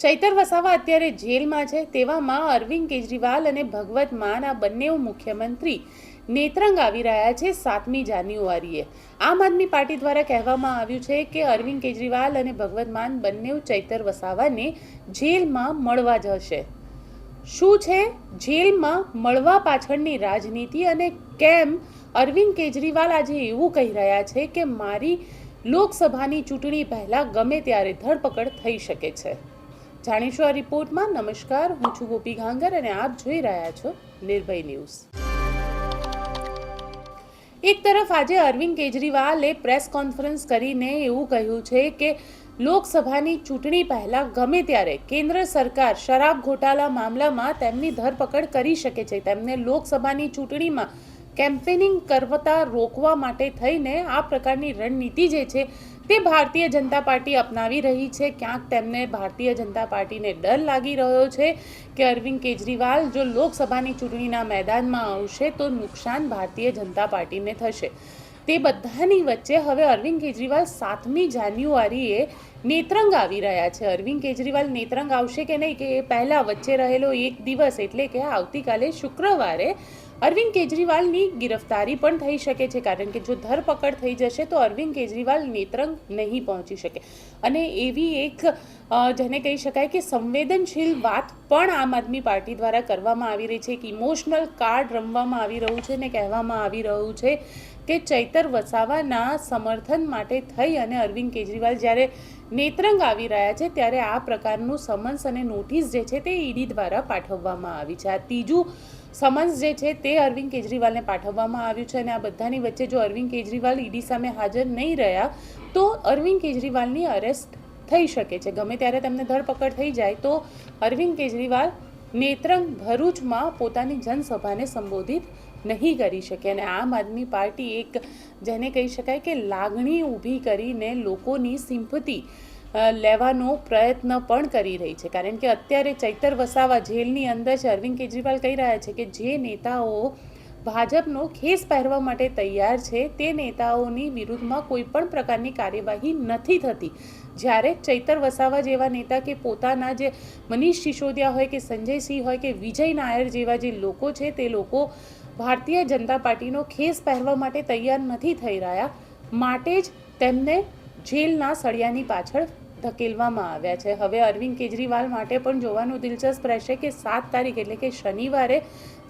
ચૈતર વસાવા અત્યારે જેલમાં છે. તેવામાં અરવિંદ કેજરીવાલ અને ભગવત માન આ બંને મુખ્યમંત્રી નેત્રંગ આવી રહ્યા છે સાતમી જાન્યુઆરીએ. આમ આદમી પાર્ટી દ્વારા કહેવામાં આવ્યું છે કે અરવિંદ કેજરીવાલ અને ભગવત માન બંને ચૈતર વસાવાને જેલમાં મળવા જશે. શું છે? જેલમાં મળવા પાછળની રાજનીતિ અને કેમ અરવિંદ કેજરીવાલ આજે એવું કહી રહ્યા છે કે મારી લોકસભાની ચૂંટણી પહેલાં ગમે ત્યારે ધરપકડ થઈ શકે છે? જાણીશું આ રિપોર્ટમાં. નમસ્કાર, હું છું ગોપી ઘાંગર અને આપ જોઈ રહ્યા છો નિર્ભય ન્યૂઝ. એક તરફ આજે અરવિંદ કેજરીવાલે પ્રેસ કોન્ફરન્સ કરીને એવું કહ્યું છે કે લોકસભાની ચૂંટણી પહેલાં ગમે ત્યારે કેન્દ્ર સરકાર શરાબ ઘોટાલા મામલામાં તેમની ધરપકડ કરી શકે છે. તેમને લોકસભાની ચૂંટણીમાં કેમ્પેનિંગ કરતા રોકવા માટે થઈને આ પ્રકારની રણનીતિ જે છે તે ભારતીય જનતા પાર્ટી અપનાવી રહી છે. ક્યાંક તેમને ભારતીય જનતા પાર્ટીને ડર લાગી રહ્યો છે કે અરવિંદ કેજરીવાલ જો લોકસભાની ચૂંટણીના મેદાનમાં આવશે તો નુકસાન ભારતીય જનતા પાર્ટીને થશે. તે બધાની વચ્ચે હવે અરવિંદ કેજરીવાલ સાતમી જાન્યુઆરીએ નેત્રંગ આવી રહ્યા છે. અરવિંદ કેજરીવાલ નેત્રંગ આવશે કે નહીં કે એ પહેલાં વચ્ચે રહેલો એક દિવસ એટલે કે આવતીકાલે શુક્રવારે અરવિંદ કેજરીવાલની ગિરફતારી પણ થઈ શકે છે, કારણ કે જો ધરપકડ થઈ જશે તો અરવિંદ કેજરીવાલ નેત્રંગ નહીં પહોંચી શકે. અને એવી એક જેને કહી શકાય કે સંવેદનશીલ વાત પણ આમ આદમી પાર્ટી દ્વારા કરવામાં આવી રહી છે. એક ઇમોશનલ કાર્ડ રમવામાં આવી રહ્યું છે ને કહેવામાં આવી રહ્યું છે કે ચૈતર વસાવાના સમર્થન માટે થઈ અને અરવિંદ કેજરીવાલ જ્યારે નેત્રંગ આવી રહ્યા છે ત્યારે આ પ્રકારનું સમન્સ અને નોટિસ જે છે તે ઈડી દ્વારા પાઠવવામાં આવી છે. આ ત્રીજું સમન્સ જે છે તે અરવિંદ કેજરીવાલને પાઠવવામાં આવ્યું છે અને આ બધાની વચ્ચે જો અરવિંદ કેજરીવાલ ઈડી સામે હાજર નહીં રહ્યા, તો અરવિંદ કેજરીવાલની અરેસ્ટ થઈ શકે છે. ગમે ત્યારે તેમને ધરપકડ થઈ જાય, તો અરવિંદ કેજરીવાલ નેત્રંગ ભરૂચમાં પોતાની જનસભાને સંબોધિત નહીં કરી શકે. અને આમ આદમી પાર્ટી એક, જેને કહી શકાય કે લાગણી ઊભી કરીને લોકોની સિમ્પથી લેવાનો પ્રયત્ન પણ કરી રહી છે. કારણ કે અત્યારે ચૈતર વસાવા જેલની અંદર અરવિંદ કેજરીવાલ કહી રહ્યા છે કે જે નેતાઓ ભાજપનો ખેસ પહેરવા માટે તૈયાર છે, તે નેતાઓની વિરુદ્ધમાં કોઈ પણ પ્રકારની કાર્યવાહી નથી થતી. જ્યારે ચૈતર વસાવા જેવા નેતા કે પોતાના જે મનીષ સિસોદિયા હોય કે સંજયસિંહ હોય કે વિજય નાયર જેવા જે લોકો છે, તે લોકો ભારતીય જનતા પાર્ટીનો ખેસ પહેરવા માટે તૈયાર નથી થઈ રહ્યા. માટે જ તેમને જેલના સળિયાની પાછળ ધકેલવામાં આવ્યા છે. હવે અરવિંદ કેજરીવાલ માટે પણ જોવાનું દિલચસ્પ રહેશે કે સાત તારીખ એટલે કે શનિવારે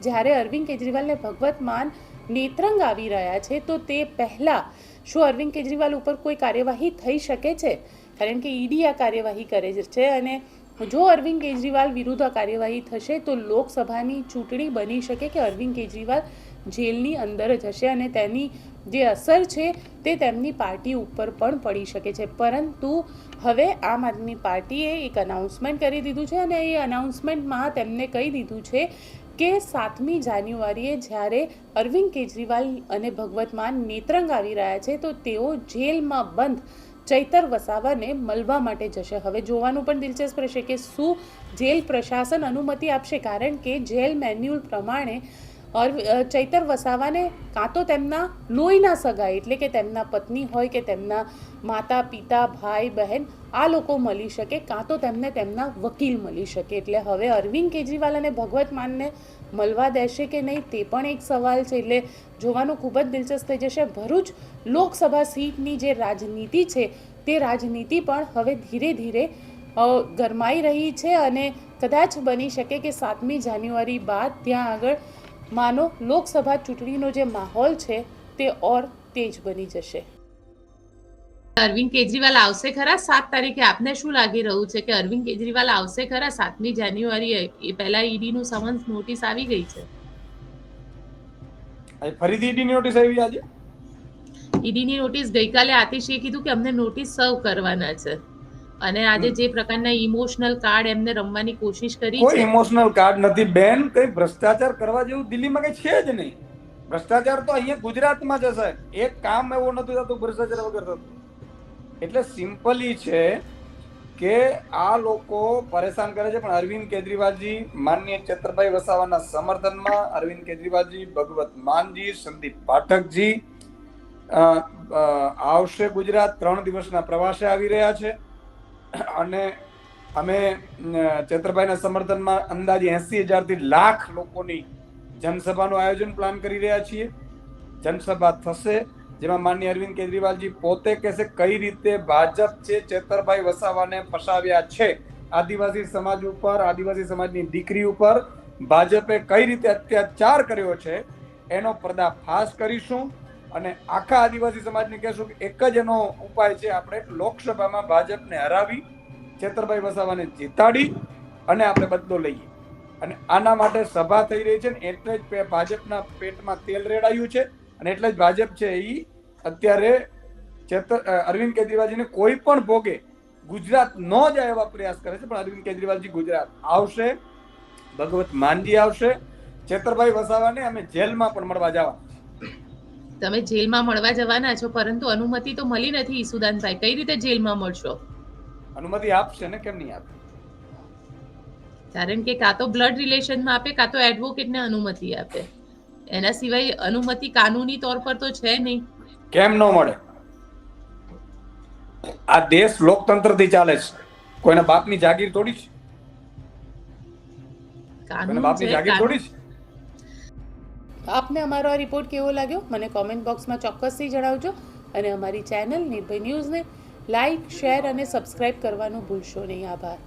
જ્યારે અરવિંદ કેજરીવાલને ભગવત માન નેત્રંગ આવી રહ્યા છે, તો તે પહેલાં શું અરવિંદ કેજરીવાલ ઉપર કોઈ કાર્યવાહી થઈ શકે છે? કારણ કે ઈડી આ કાર્યવાહી કરે છે અને જો અરવિંદ કેજરીવાલ વિરુદ્ધ કાર્યવાહી થશે, તો લોકસભાની ચૂંટણી બની શકે કે અરવિંદ કેજરીવાલ જેલની અંદર જ હશે અને તેની જે અસર છે તે તેમની પાર્ટી ઉપર પણ પડી શકે છે. પરંતુ હવે આમ આદમી પાર્ટીએ એક અનાઉન્સમેન્ટ કરી દીધું છે અને એ અનાઉન્સમેન્ટમાં તેમને કહી દીધું છે કે સાતમી જાન્યુઆરીએ જ્યારે અરવિંદ કેજરીવાલ અને ભગવત માન નેત્રંગ આવી રહ્યા છે, તો તેઓ જેલમાં બંધ ચૈતર વસાવાને મળવા માટે જશે. હવે જોવાનું પણ દિલચસ્પ રહેશે કે શું જેલ પ્રશાસન અનુમતિ આપશે, કારણ કે જેલ મેન્યુઅલ પ્રમાણે ચૈતર વસાવાને કાં તો તેમના લોહીના સગા એટલે કે તેમના પત્ની હોય કે તેમના માતા, પિતા, ભાઈ, બહેન, આ લોકો મળી શકે, કાં તો તેમને તેમના વકીલ મળી શકે. એટલે હવે અરવિંદ કેજરીવાલ અને ભગવત માનને મળવા દેશે કે નહીં, તે પણ એક સવાલ છે. એટલે જોવાનું ખૂબ જ દિલચસ્પ થઈ જશે. ભરૂચ લોકસભા સીટની જે રાજનીતિ છે, તે રાજનીતિ પણ હવે ધીરે ધીરે ગરમાઈ રહી છે અને કદાચ બની શકે કે સાતમી જાન્યુઆરી બાદ ત્યાં આગળ માનો લોકસભા ચૂંટણીનો જે માહોલ છે તે ઓર તેજ બની જશે. અરવિંદ કેજરીવાલ આવશે ખરા? સાત તારીખે આપને શું લાગી રહ્યું છે કે અરવિંદ કેજરીવાલ આવશે ખરા? સાતમી જાન્યુઆરીએ એ પહેલા ઈડી નું સમન્સ નોટિસ આવી ગઈ છે. ફરીથી ઈડી નોટિસ આવી આજે? ઈડી ની નોટિસ ગઈકાલે આતિશીએ કીધું કે અમને નોટિસ સર્વ કરવાના છે. અને આજે જે પ્રકારના ઇમોશનલ કાર્ડ એમને રમવાની કોશિશ કરી કોઈ ઇમોશનલ કાર્ડ નથી. બેન કઈ ભ્રષ્ટાચાર કરવા જેવું દિલ્હીમાં કઈ છે જ નહીં. ભ્રષ્ટાચાર તો અહીંયા ગુજરાતમાં જ હશે. એક કામ એવું નથી થતું ભ્રષ્ટાચાર વગર થતું. એટલે સિમ્પલી છે કે આ લોકો પરેશાન કરે છે. પણ અરવિંદ કેજરીવાલજી માનનીય ચેતરભાઈ વસાવાના સમર્થનમાં અરવિંદ કેજરીવાલજી ભગવત માનજી સંદીપ પાઠકજી આવશે ગુજરાત. ત્રણ દિવસના પ્રવાસે આવી રહ્યા છે. અને અમે ચેતરભાઈના સમર્થનમાં અંદાજે એસી હજારથી લાખ લોકોની જનસભાનું આયોજન પ્લાન કરી રહ્યા છીએ. જનસભા થશે, જેમાં માન્ય અરવિંદ કેજરીવાલજી પોતે કહેશે કઈ રીતે ભાજપ છે ચેતરભાઈ વસાવાને ફસાવ્યા છે. આદિવાસી સમાજ ઉપર, આદિવાસી સમાજની દીકરી ઉપર ભાજપે કઈ રીતે અત્યાચાર કર્યો છે, એનો પર્દાફાશ કરીશું. અને આખા આદિવાસી સમાજને કહેશું કે એક જ એનો ઉપાય છે આપણે લોકસભામાં ભાજપને હરાવી ચેતરભાઈ વસાવાને જીતાડી અને આપણે બદલો લઈએ. અને આના માટે સભા થઈ રહી છે ને એટલે જ ભાજપના પેટમાં તેલ રેડાયું છે અને એટલે જ ભાજપ છે એ અત્યારે છેતર અરવિંદ કેજરીવાલજીને કોઈ પણ ભોગે ગુજરાત ન જાય એવા પ્રયાસ કરે છે, પણ અરવિંદ કેજરીવાલજી ગુજરાત આવશે, ભગવત માનજી આવશે ચેતરભાઈ વસાવાને અમે જેલમાં પણ મળવા જવા તમે જેલમાં મળવા જવાના છો પરંતુ અનુમતિ તો મળી નથી ઈસુદાનભાઈ. કઈ રીતે જેલમાં મળશો? અનુમતિ આપશે ને કેમ નહીં આપે? કારણ કે કાં તો બ્લડ રિલેશનમાં આપે કાં તો એડવોકેટને અનુમતિ આપે. એના સિવાય અનુમતિ કાનૂની તોર પર તો છે નહીં. કેમ ન મળે? આ દેશ લોકતંત્રથી ચાલે છે. કોઈના બાપની જાગીર થોડી છે? કોઈના બાપની જાગીર થોડી છે? આપને અમારો આ રિપોર્ટ કેવો લાગ્યો? મને કોમેન્ટ બોક્સમાં ચોક્કસથી જણાવજો. અને અમારી ચેનલ નિર્ભય ન્યૂઝને લાઇક શેર અને સબસ્ક્રાઇબ કરવાનું ભૂલશો નહીં. આભાર.